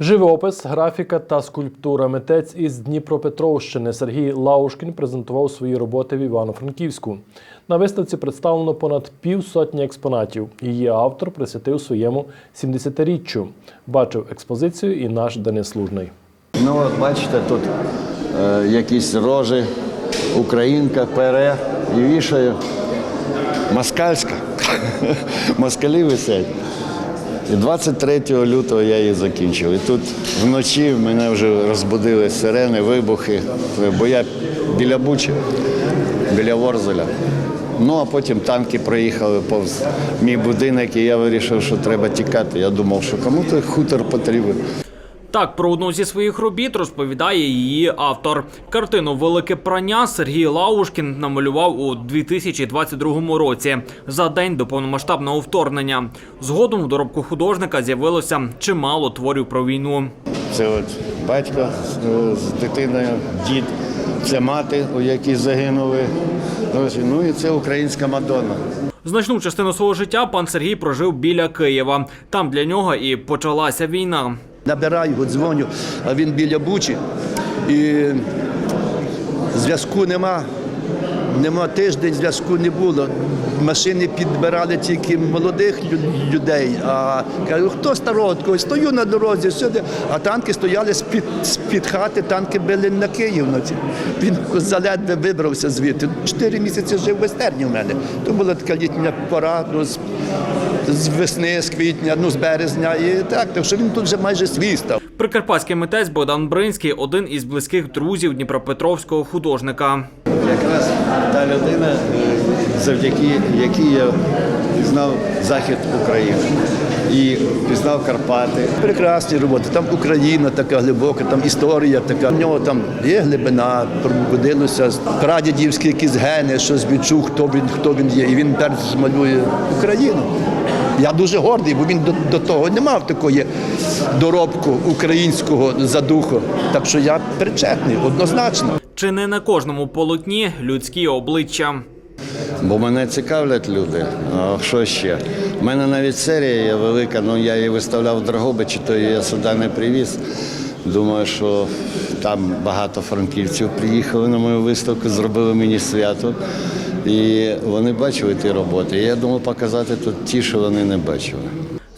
Живопис, графіка та скульптура. Митець із Дніпропетровщини Сергій Лаушкін презентував свої роботи в Івано-Франківську. На виставці представлено понад півсотні експонатів. Її автор присвятив своєму 70-річчю. Бачив експозицію і наш Денис Лужний. Ну, от бачите, тут е, якісь рожі, українка пере і вішає. Москальська. Москалі висять. І 23 лютого я її закінчив. І тут вночі мене вже розбудили сирени, вибухи, бо я біля Бучі, біля Ворзеля. Ну, а потім танки проїхали повз мій будинок, і я вирішив, що треба тікати. Я думав, що кому той хутор потрібен. Так, про одну зі своїх робіт розповідає її автор. Картину Велике прання Сергій Лаушкін намалював у 2022 році за день до повномасштабного вторгнення. Згодом у доробку художника з'явилося чимало творів про війну. Це от батько з- з дитиною, дід, це мати, у якій загинули. Ось, Ну і це українська Мадонна. Значну частину свого життя пан Сергій прожив біля Києва. Там для нього і почалася війна. Набираю його, дзвоню, а він біля Бучі. І зв'язку нема. Нема тиждень, зв'язку не було. Машини підбирали тільки молодих людей. А кажу, хто старого? Кажу, Стою на дорозі, сюди. А танки стояли з-під, з-під хати, танки били на Київ. Він заледве вибрався звідти. Чотири місяці жив в Вестерні в мене. То була така літня пора, ну, з, весни, з квітня, ну з березня. І так, так що він тут вже майже свій став. Прикарпатський митець Богдан Бринський один із близьких друзів Дніпропетровського художника. Якраз та людина, завдяки якій я пізнав захід України пізнав Карпати. Прекрасні роботи. Там Україна така глибока, там історія така. В нього там є глибина, пробудилося прадідівські якісь гени, щось відчув, хто він, хто він є. І він тепер малює Україну. Я дуже гордий, бо він до, до того не мав такої доробку українського задуху. Так що я причетний, однозначно. Чи не на кожному полотні людські обличчя? Бо мене цікавлять люди. А що ще? У мене навіть серія є велика, ну я її виставляв в Драгобичі, то я сюди не привіз. Думаю, що там багато франківців приїхали на мою виставку, зробили мені свято. І вони бачили ті роботи. Я думав показати тут ті, що вони не бачили.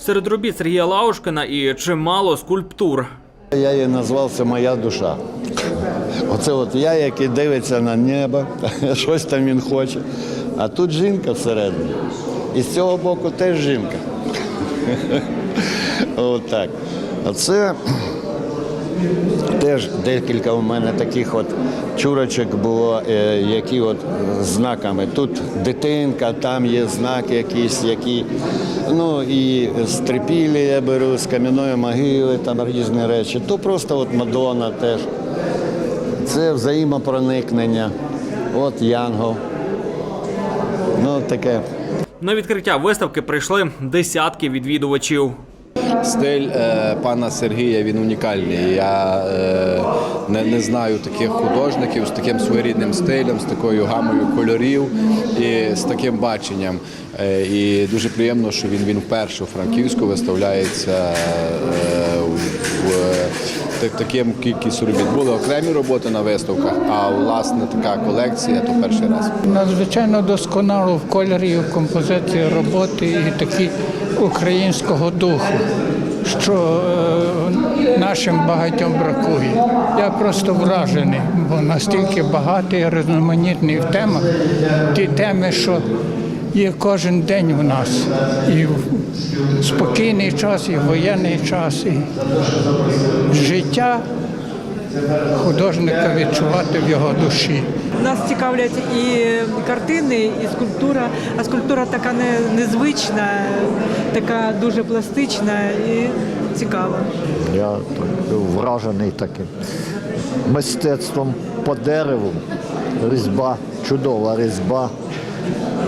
Серед робіт Сергія Лаушкина і чимало скульптур. Я її назвав це моя душа. Оце от я, який дивиться на небо, щось там він хоче. А тут жінка всередині. І з цього боку теж жінка. Отак. Оце теж декілька у мене таких от чурочок було, е, які от знаками. Тут дитинка, там є знак якийсь, які. Ну і з я беру, з кам'яної могили, там різні речі. То просто от Мадонна теж. Це взаємопроникнення. От Янгол. Ну, таке. На відкриття виставки прийшли десятки відвідувачів. Стиль е, пана Сергія він унікальний. Я е, не, не знаю таких художників з таким своєрідним стилем, з такою гамою кольорів і з таким баченням. Е, і дуже приємно, що він, він вперше у Франківську виставляється е, в, в так- таким кількістю робіт. Були окремі роботи на виставках, а власне така колекція то перший раз. Надзвичайно досконало в кольорі, в композиції роботи і такі українського духу, що е, нашим багатьом бракує. Я просто вражений, бо настільки багатий, різноманітний в темах. Ті теми, що є кожен день у нас. І в спокійний час, і в воєнний час, і життя художника відчувати в його душі. Нас цікавлять і картини, і скульптура. А скульптура така не, незвична, така дуже пластична і цікава. Я так вражений таким мистецтвом по дереву. Різьба, чудова різьба.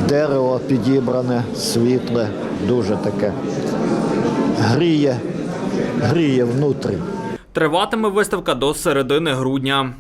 Дерево підібране, світле, дуже таке. Гріє, гріє внутрі. Триватиме виставка до середини грудня.